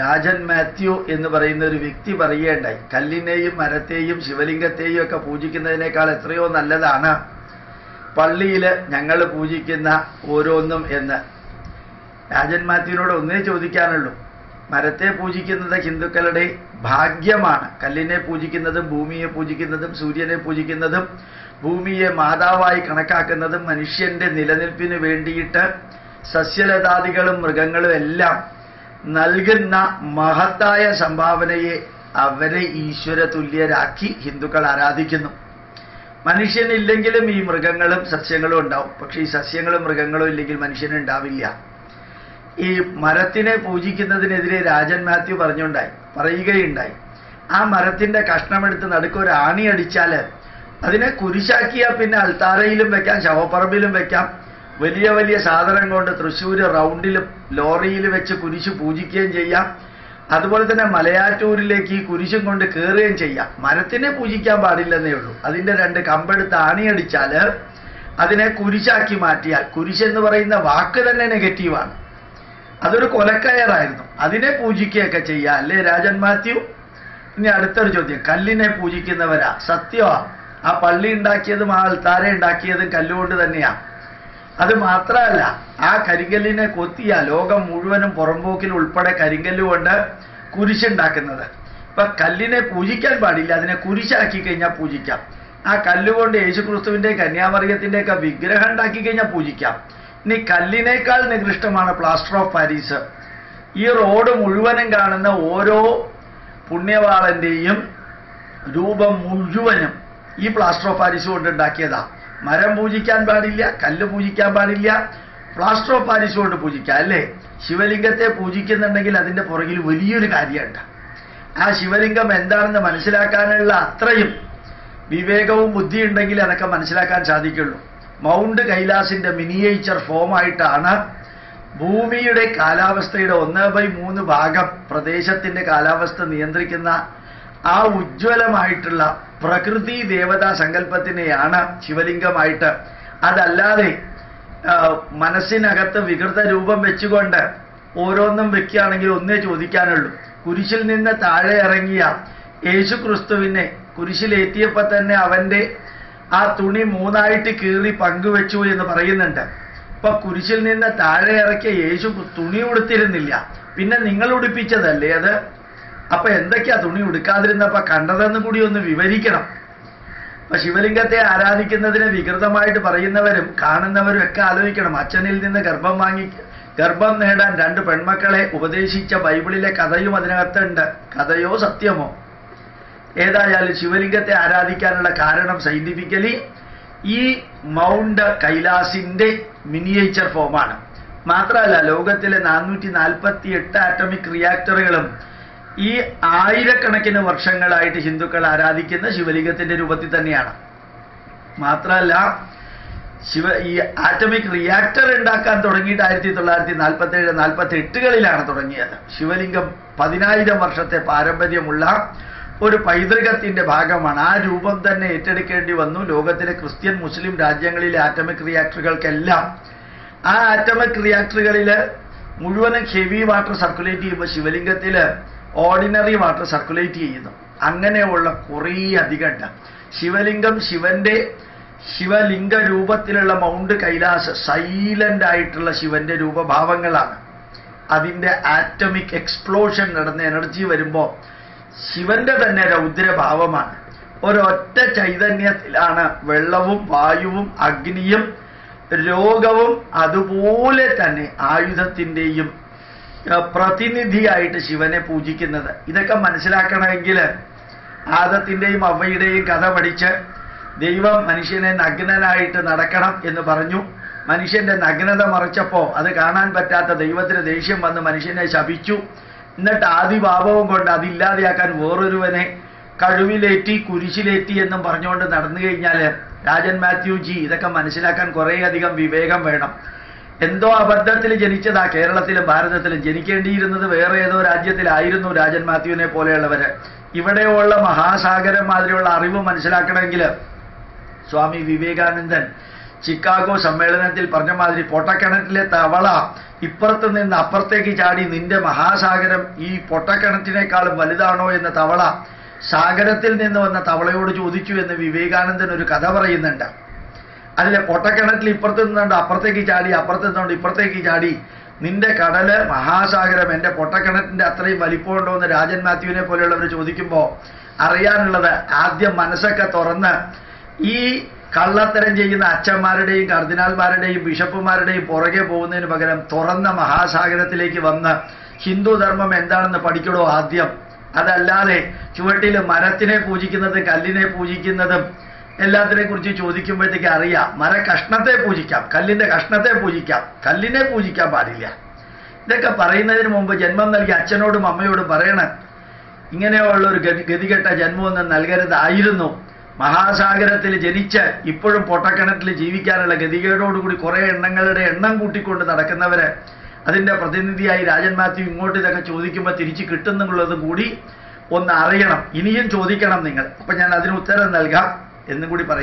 രാജൻ മാത്യു എന്ന് പറയുന്ന ഒരു വ്യക്തി പറയേണ്ടായി കല്ലിനെയും മരത്തെയും ശിവലിംഗത്തെയും ഒക്കെ പൂജിക്കുന്നതിനേക്കാൾ എത്രയോ നല്ലതാണ് പള്ളിയിൽ ഞങ്ങൾ പൂജിക്കുന്ന ഓരോന്നും എന്ന്. രാജൻ മാത്യുവിനോട് ഒന്നേ ചോദിക്കാനുള്ളൂ. മരത്തെ പൂജിക്കുന്നത് ഹിന്ദുക്കളുടെ ഭാഗ്യമാണ്. കല്ലിനെ പൂജിക്കുന്നതും ഭൂമിയെ പൂജിക്കുന്നതും സൂര്യനെ പൂജിക്കുന്നതും ഭൂമിയെ മാതാവായി കണക്കാക്കുന്നതും മനുഷ്യന്റെ നിലനിൽപ്പിന് വേണ്ടിയിട്ട് സസ്യലതാദികളും മൃഗങ്ങളും എല്ലാം നൽകുന്ന മഹത്തായ സംഭാവനയെ അവരെ ഈശ്വര തുല്യരാക്കി ഹിന്ദുക്കൾ ആരാധിക്കുന്നു. മനുഷ്യനില്ലെങ്കിലും ഈ മൃഗങ്ങളും സസ്യങ്ങളും ഉണ്ടാവും. പക്ഷേ ഈ സസ്യങ്ങളും മൃഗങ്ങളും ഇല്ലെങ്കിൽ മനുഷ്യനുണ്ടാവില്ല ഈ മരത്തിനെ പൂജിക്കുന്നതിനെതിരെ രാജൻ മാത്യു പറഞ്ഞുണ്ടായി പറയുകയുണ്ടായി. ആ മരത്തിന്റെ കഷ്ണമെടുത്ത് നടുക്ക് ഒരു ആണി അടിച്ചാൽ അതിനെ കുരിശാക്കിയാൽ പിന്നെ അൾത്താരയിലും വെക്കാം ശവപ്പറമ്പിലും വെക്കാം. വലിയ വലിയ സാധനം കൊണ്ട് തൃശ്ശൂർ റൗണ്ടിൽ ലോറിയിൽ വെച്ച് കുരിശ് പൂജിക്കുകയും ചെയ്യാം. അതുപോലെ തന്നെ മലയാറ്റൂരിലേക്ക് ഈ കുരിശും കൊണ്ട് കയറുകയും ചെയ്യാം. മരത്തിനെ പൂജിക്കാൻ പാടില്ലെന്നേ ഉള്ളൂ. അതിന്റെ രണ്ട് കമ്പെടുത്ത് ആണിയടിച്ചാൽ അതിനെ കുരിശാക്കി മാറ്റിയാൽ കുരിശ് എന്ന് പറയുന്ന വാക്ക് തന്നെ നെഗറ്റീവാണ് അതൊരു കൊലക്കയറായിരുന്നു. അതിനെ പൂജിക്കുകയൊക്കെ ചെയ്യാം. അല്ലേ രാജൻ മാത്യു? ഇനി അടുത്തൊരു ചോദ്യം. കല്ലിനെ പൂജിക്കുന്നവരാ? സത്യമാ ആ പള്ളി ഉണ്ടാക്കിയതും ആ അൾത്താര ഉണ്ടാക്കിയതും കല്ലുകൊണ്ട് തന്നെയാ. അത് മാത്രമല്ല ആ കരിങ്കല്ലിനെ കൊത്തിയ ലോകം മുഴുവനും പുറമ്പോക്കിൽ ഉൾപ്പെടെ കരിങ്കല്ല് കൊണ്ട് കുരിശുണ്ടാക്കുന്നത്. ഇപ്പൊ കല്ലിനെ പൂജിക്കാൻ പാടില്ല അതിനെ കുരിശാക്കി കഴിഞ്ഞാൽ പൂജിക്കാം. ആ കല്ലുകൊണ്ട് യേശുക്രിസ്തുവിന്റെ കന്യാമറിയത്തിന്റെ ഒക്കെ വിഗ്രഹം ഉണ്ടാക്കി കഴിഞ്ഞാൽ പൂജിക്കാം. ഇനി കല്ലിനേക്കാൾ നികൃഷ്ടമാണ് പ്ലാസ്റ്റർ ഓഫ് പാരീസ്. ഈ റോഡ് മുഴുവനും കാണുന്ന ഓരോ പുണ്യവാളന്റെയും രൂപം മുഴുവനും ഈ പ്ലാസ്റ്റർ ഓഫ് പാരീസ് കൊണ്ട് ഉണ്ടാക്കിയതാ. മരം പൂജിക്കാൻ പാടില്ല കല്ല് പൂജിക്കാൻ പാടില്ല പ്ലാസ്റ്റർ ഓഫ് പാരീസ് കൊണ്ട് പൂജിക്കാം അല്ലേ? ശിവലിംഗത്തെ പൂജിക്കുന്നുണ്ടെങ്കിൽ അതിന്റെ പുറകിൽ വലിയൊരു കാര്യമുണ്ട്. ആ ശിവലിംഗം എന്താണെന്ന് മനസ്സിലാക്കാനുള്ള അത്രയും വിവേകവും ബുദ്ധിയുണ്ടെങ്കിൽ അതൊക്കെ മനസ്സിലാക്കാൻ സാധിക്കുള്ളൂ. മൗണ്ട് കൈലാസിന്റെ മിനിയേച്ചർ ഫോമായിട്ടാണ് ഭൂമിയുടെ കാലാവസ്ഥയുടെ ഒന്ന് ബൈ മൂന്ന് ഭാഗം പ്രദേശത്തിന്റെ കാലാവസ്ഥ നിയന്ത്രിക്കുന്ന ആ ഉജ്ജ്വലമായിട്ടുള്ള പ്രകൃതി ദേവതാ സങ്കല്പത്തിനെയാണ് ശിവലിംഗമായിട്ട്. അതല്ലാതെ മനസ്സിനകത്ത് വികൃത രൂപം വെച്ചുകൊണ്ട് ഓരോന്നും വെക്കുകയാണെങ്കിൽ ഒന്നേ ചോദിക്കാനുള്ളൂ. കുരിശിൽ നിന്ന് താഴെ ഇറങ്ങിയ യേശു ക്രിസ്തുവിനെ കുരിശിലേറ്റിയപ്പോൾ തന്നെ അവന്റെ ആ തുണി മൂന്നായിട്ട് കീറി പങ്കുവെച്ചു എന്ന് പറയുന്നുണ്ട്. ഇപ്പൊ കുരിശിൽ നിന്ന് താഴെ ഇറക്കിയ യേശു തുണി ഉടുത്തിരുന്നില്ല. പിന്നെ നിങ്ങൾ ഉടുപ്പിച്ചതല്ലേ അത്? അപ്പൊ എന്തൊക്കെയാ തുണി ഉടുക്കാതിരുന്നപ്പോ കണ്ടതെന്ന് കൂടി ഒന്ന് വിവരിക്കണം. അപ്പൊ ശിവലിംഗത്തെ ആരാധിക്കുന്നതിന് വികൃതമായിട്ട് പറയുന്നവരും കാണുന്നവരും ഒക്കെ ആലോചിക്കണം. അച്ഛനിൽ നിന്ന് ഗർഭം വാങ്ങി ഗർഭം നേടാൻ രണ്ട് പെൺമക്കളെ ഉപദേശിച്ച ബൈബിളിലെ കഥയും അതിനകത്തുണ്ട്. കഥയോ സത്യമോ? ഏതായാലും ശിവലിംഗത്തെ ആരാധിക്കാനുള്ള കാരണം സയന്റിഫിക്കലി ഈ മൗണ്ട് കൈലാസിന്റെ മിനിയേച്ചർ ഫോമാണ്. മാത്രമല്ല ലോകത്തിലെ നാനൂറ്റി നാൽപ്പത്തി എട്ട് ആറ്റമിക് റിയാക്ടറുകളും ഈ ആയിരക്കണക്കിന് വർഷങ്ങളായിട്ട് ഹിന്ദുക്കൾ ആരാധിക്കുന്ന ശിവലിംഗത്തിന്റെ രൂപത്തിൽ തന്നെയാണ്. മാത്രമല്ല ശിവ ഈ ആറ്റമിക് റിയാക്ടർ ഉണ്ടാക്കാൻ തുടങ്ങിയിട്ട് ആയിരത്തി തൊള്ളായിരത്തി നാൽപ്പത്തി ഏഴ് നാൽപ്പത്തി എട്ടുകളിലാണ് തുടങ്ങിയത്. ശിവലിംഗം പതിനായിരം വർഷത്തെ പാരമ്പര്യമുള്ള ഒരു പൈതൃകത്തിന്റെ ഭാഗമാണ്. ആ രൂപം തന്നെ ഏറ്റെടുക്കേണ്ടി വന്നു. ലോകത്തിലെ ക്രിസ്ത്യൻ മുസ്ലിം രാജ്യങ്ങളിലെ ആറ്റമിക് റിയാക്ടറുകൾക്കെല്ലാം ആ ആറ്റമിക് റിയാക്ടറുകളിൽ മുഴുവനും ഹെവി വാട്ടർ സർക്കുലേറ്റ് ചെയ്യുമ്പോൾ ശിവലിംഗത്തിൽ ഓർഡിനറി വാട്ടർ സർക്കുലേറ്റ് ചെയ്യുന്നു. അങ്ങനെയുള്ള കുറേ അധികം ശിവലിംഗം ശിവന്റെ ശിവലിംഗ രൂപത്തിലുള്ള മൗണ്ട് കൈലാസ് സൈലന്റ് ആയിട്ടുള്ള ശിവന്റെ രൂപഭാവങ്ങളാണ്. അതിന്റെ ആറ്റമിക് എക്സ്പ്ലോഷൻ നടന്ന എനർജി വരുമ്പോൾ ശിവന്റെ തന്നെ രൗദ്രഭാവമാണ്. ഒരൊറ്റ ചൈതന്യത്തിലാണ് വെള്ളവും വായുവും അഗ്നിയും രോഗവും അതുപോലെ തന്നെ ആയുധത്തിന്റെയും പ്രതിനിധിയായിട്ട് ശിവനെ പൂജിക്കുന്നത്. ഇതൊക്കെ മനസ്സിലാക്കണമെങ്കിൽ ആദത്തിന്റെയും അവയുടെയും കഥ പഠിച്ച് ദൈവം മനുഷ്യനെ നഗ്നനായിട്ട് നടക്കണം എന്ന് പറഞ്ഞു. മനുഷ്യന്റെ നഗ്നത മറിച്ചപ്പോൾ അത് കാണാൻ പറ്റാത്ത ദൈവത്തിന് ദേഷ്യം വന്ന് മനുഷ്യനെ ശപിച്ചു. എന്നിട്ട് ആദിഭാവവും കൊണ്ട് അതില്ലാതെയാക്കാൻ വേറൊരുവനെ കഴിവിലേറ്റി കുരിശിലേറ്റി എന്നും പറഞ്ഞുകൊണ്ട് നടന്നു കഴിഞ്ഞാൽ രാജൻ മാത്യു ജി ഇതൊക്കെ മനസ്സിലാക്കാൻ കുറേയധികം വിവേകം വേണം. എന്തോ അബദ്ധത്തിൽ ജനിച്ചതാ കേരളത്തിലും ഭാരതത്തിലും. ജനിക്കേണ്ടിയിരുന്നത് വേറെ ഏതോ രാജ്യത്തിലായിരുന്നു രാജൻ മാത്യുവിനെ പോലെയുള്ളവര്. ഇവിടെയുള്ള മഹാസാഗരം മാതിരിയുള്ള അറിവ് മനസ്സിലാക്കണമെങ്കിൽ സ്വാമി വിവേകാനന്ദൻ ചിക്കാഗോ സമ്മേളനത്തിൽ പറഞ്ഞ മാതിരി പൊട്ടക്കിണറ്റിലെ തവള ഇപ്പുറത്ത് നിന്ന് അപ്പുറത്തേക്ക് ചാടി നിന്റെ മഹാസാഗരം ഈ പൊട്ടക്കിണറ്റിനേക്കാളും വലുതാണോ എന്ന തവള സാഗരത്തിൽ നിന്ന് വന്ന തവളയോട് ചോദിച്ചു എന്ന് വിവേകാനന്ദൻ ഒരു കഥ പറയുന്നുണ്ട്. അതിലെ പൊട്ടക്കിണറ്റിൽ ഇപ്പുറത്ത് നിന്നുണ്ട് അപ്പുറത്തേക്ക് ചാടി അപ്പുറത്ത് നിന്നുകൊണ്ട് ഇപ്പുറത്തേക്ക് ചാടി. നിന്റെ കടൽ മഹാസാഗരം എന്റെ പൊട്ടക്കിണറ്റിന്റെ അത്രയും വലിപ്പമുണ്ടോ എന്ന് രാജൻ മാത്യുവിനെ പോലെയുള്ളവർ ചോദിക്കുമ്പോൾ അറിയാനുള്ളത് ആദ്യം മനസ്സൊക്കെ തുറന്ന് ഈ കള്ളത്തരം ചെയ്യുന്ന അച്ഛന്മാരുടെയും കർദിനാൾമാരുടെയും ബിഷപ്പുമാരുടെയും പുറകെ പോകുന്നതിന് പകരം തുറന്ന മഹാസാഗരത്തിലേക്ക് വന്ന് ഹിന്ദുധർമ്മം എന്താണെന്ന് പഠിക്കണോ ആദ്യം. അതല്ലാതെ ചുവട്ടിൽ മരത്തിനെ പൂജിക്കുന്നതും കല്ലിനെ പൂജിക്കുന്നതും എല്ലാത്തിനെ കുറിച്ച് ചോദിക്കുമ്പോഴത്തേക്ക് അറിയാം. മര കഷ്ണത്തെ പൂജിക്കാം കല്ലിന്റെ കഷ്ണത്തെ പൂജിക്കാം കല്ലിനെ പൂജിക്കാൻ പാടില്ല. ഇതൊക്കെ പറയുന്നതിന് മുമ്പ് ജന്മം നൽകി അച്ഛനോടും അമ്മയോടും പറയണം. ഇങ്ങനെയുള്ള ഒരു ഗതി ഗതികെട്ട ജന്മമൊന്നും നൽകരുതായിരുന്നു. മഹാസാഗരത്തിൽ ജനിച്ച് ഇപ്പോഴും പൊട്ടക്കിണറ്റിൽ ജീവിക്കാനുള്ള ഗതികേടോടുകൂടി കുറേ എണ്ണങ്ങളുടെ എണ്ണം കൂട്ടിക്കൊണ്ട് നടക്കുന്നവര് അതിന്റെ പ്രതിനിധിയായി രാജൻ മാത്യു ഇങ്ങോട്ട് ഇതൊക്കെ ചോദിക്കുമ്പോൾ തിരിച്ച് കിട്ടുന്നുള്ളതും കൂടി ഒന്ന് അറിയണം. ഇനിയും ചോദിക്കണം നിങ്ങൾ. അപ്പൊ ഞാൻ അതിന് ഉത്തരം നൽകാം. എന്നും കൂടി പറയും